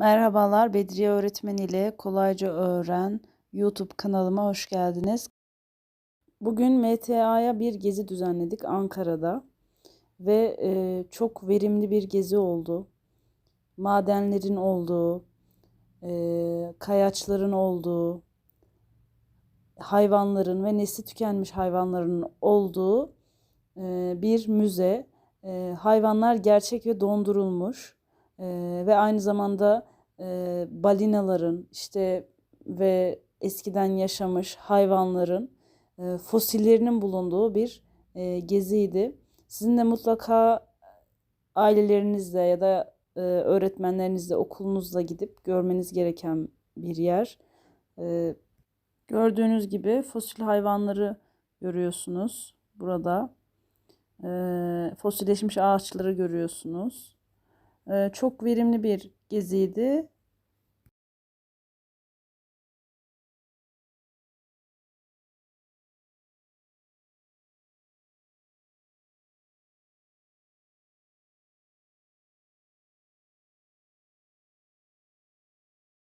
Merhabalar, Bedriye Öğretmen ile Kolayca Öğren YouTube kanalıma hoş geldiniz. Bugün MTA'ya bir gezi düzenledik Ankara'da ve e, çok verimli bir gezi oldu. Madenlerin olduğu, e, kayaçların olduğu, hayvanların ve nesli tükenmiş hayvanların olduğu e, bir müze. E, hayvanlar gerçek ve dondurulmuş e, ve aynı zamanda e, balinaların işte ve eskiden yaşamış hayvanların e, fosillerinin bulunduğu bir e, geziydi. Sizin de mutlaka ailelerinizle ya da e, öğretmenlerinizle, okulunuzla gidip görmeniz gereken bir yer. E, gördüğünüz gibi fosil hayvanları görüyorsunuz burada. E, fosilleşmiş ağaçları görüyorsunuz. E, çok verimli bir geziydi.